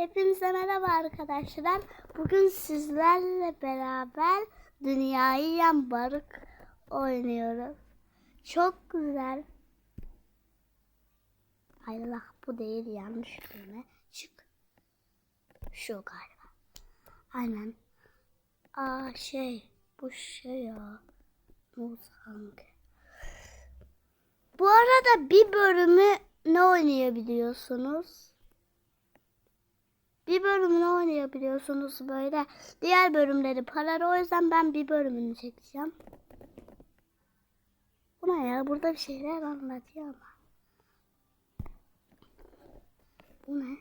Hepinize merhaba arkadaşlar. Bugün sizlerle beraber dünyayı yan barık oynuyoruz. Çok güzel. Allah bu değil yanlış kelime. Çık. Şu galiba. Aynen. Aa şey bu şey ya. Muz hangi? Bu arada bir bölümü ne oynayabiliyorsunuz? Bir bölümünü oynayabiliyorsunuz böyle. Diğer bölümleri paralı o yüzden ben bir bölümünü çekeceğim. Bu ne ya? Burada bir şeyler anlatıyor ama. Bu ne?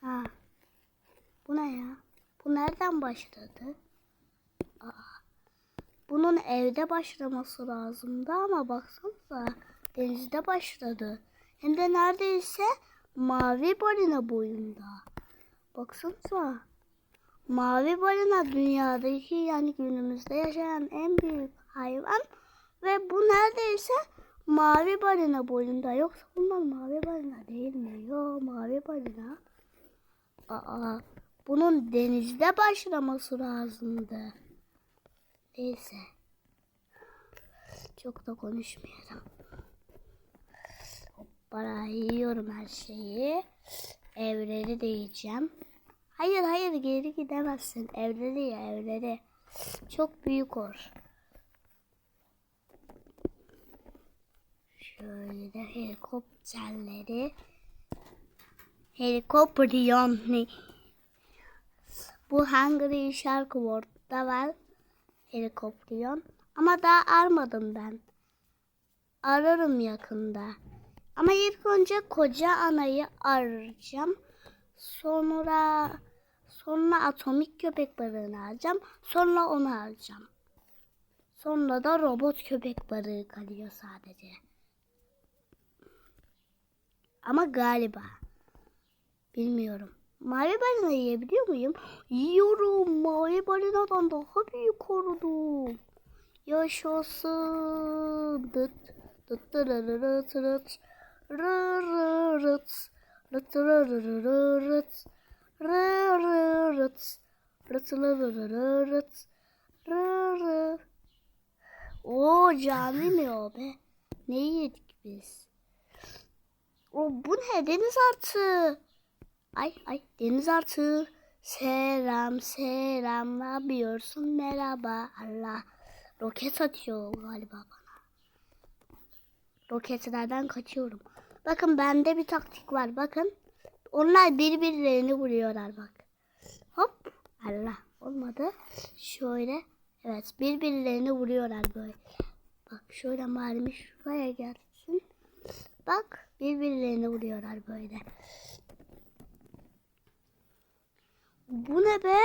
Ha. Bu ne ya? Bu nereden başladı? Aa. Bunun evde başlaması lazımdı ama baksanıza denizde başladı. Hem de neredeyse mavi balina boyunda. Baksanıza. Mavi balina dünyadaki yani günümüzde yaşayan en büyük hayvan ve bu neredeyse mavi balina boyunda. Yoksa bunlar mavi balina değil mi? Yok mavi balina. Aa, bunun denizde başlaması lazımdı. Neyse. Çok da konuşmayalım. Hoppala yiyorum her şeyi. Evleri de. Hayır hayır geri gidemezsin. Evleri ya evleri. Çok büyük or. Şöyle helikopterleri. Helikopteryon ne? Bu Hungry Shark World'da var. Helikopteryon. Ama daha armadım ben. Ararım yakında. Ama ilk önce koca anayı arayacağım. Sonra sonra atomik köpek balığını alacağım. Sonra onu alacağım. Sonra da robot köpek balığı kalıyor sadece. Ama galiba. Bilmiyorum. Mavi balina yiyebiliyor muyum? Yiyorum. Mavi balinadan daha büyük oldum. Yaşasın. Dıt dıt dırırırıt rıt. Rırırıt. Oo cami mi o be? Ne yedik biz? O bu ne? Deniz artı. Ay ay deniz artı. Selam selam ne yapıyorsun merhaba Allah. Roket atıyor galiba bana. Roketlerden kaçıyorum. Bakın bende bir taktik var bakın. Onlar birbirlerini vuruyorlar bak. Hop Allah olmadı. Şöyle evet birbirlerini vuruyorlar böyle. Bak şöyle mermi şuraya gelsin. Bak birbirlerini vuruyorlar böyle. Bu ne be?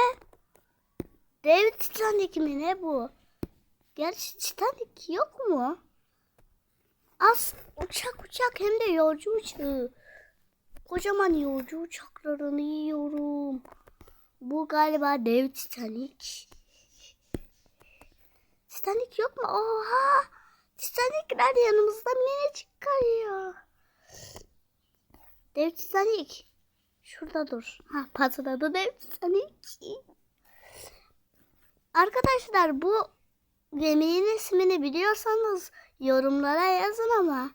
Dev Titanic mi ne bu? Gerçi Titanic yok mu? Az uçak uçak hem de yolcu uçağı. Kocaman yolcu uçaklarını yiyorum. Bu galiba dev Titanic. Titanic yok mu? Oha! Titanic'ler yanımızda minicik kayıyor. Dev Titanic. Şurada dur. Ha patladı dev Titanic. Arkadaşlar bu geminin ismini biliyorsanız yorumlara yazın ama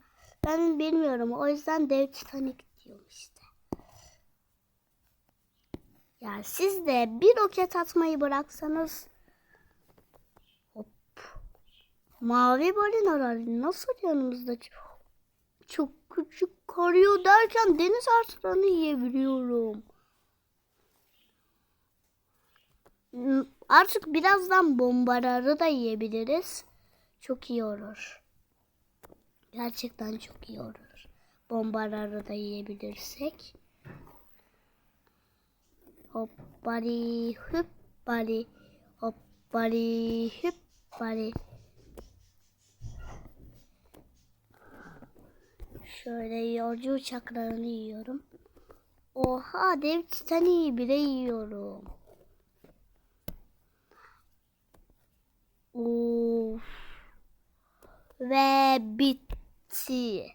ben bilmiyorum. O yüzden dev Titanic diyorum işte. Ya siz de bir roket atmayı bıraksanız hop mavi balinalar nasıl yanımızda çok, küçük karıyor derken deniz artılarını yiyebiliyorum. Artık birazdan bombaları da yiyebiliriz. Çok iyi olur. Gerçekten çok iyi olur. Bombaları da yiyebilirsek. Hoppali hüppali hoppali hüppali. Şöyle yolcu uçaklarını yiyorum. Oha dev titaniği bile yiyorum. Of. Ve bitti.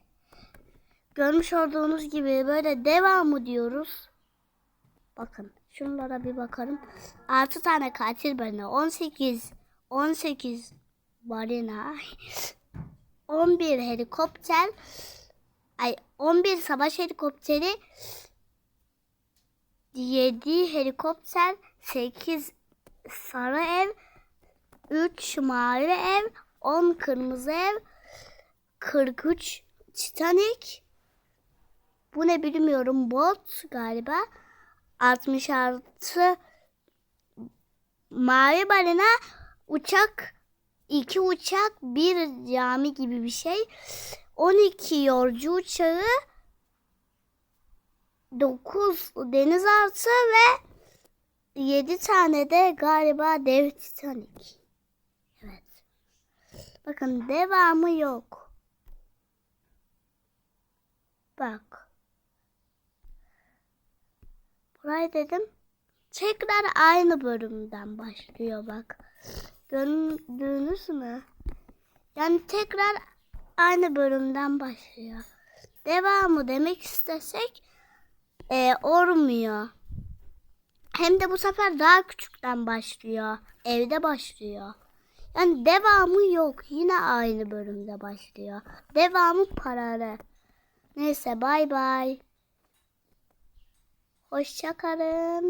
Görmüş olduğunuz gibi böyle devamı diyoruz. Bakın şunlara bir bakalım. 6 tane katil balina. 18 18 balina. 11 helikopter. Ay 11 savaş helikopteri. 7 helikopter. 8 sarı ev. 3 mavi ev. 10 kırmızı ev. 43 Titanic. Bu ne bilmiyorum. Bot galiba. 66 mavi balina uçak iki uçak bir cami gibi bir şey 12 yolcu uçağı 9 denizaltı ve 7 tane de galiba dev titanik evet bakın devamı yok bak Burayı dedim. Tekrar aynı bölümden başlıyor bak. Gördünüz mü? Yani tekrar aynı bölümden başlıyor. Devamı demek istesek e, olmuyor. Hem de bu sefer daha küçükten başlıyor. Evde başlıyor. Yani devamı yok. Yine aynı bölümde başlıyor. Devamı paralı. Neyse bay bay. Hoşçakalın.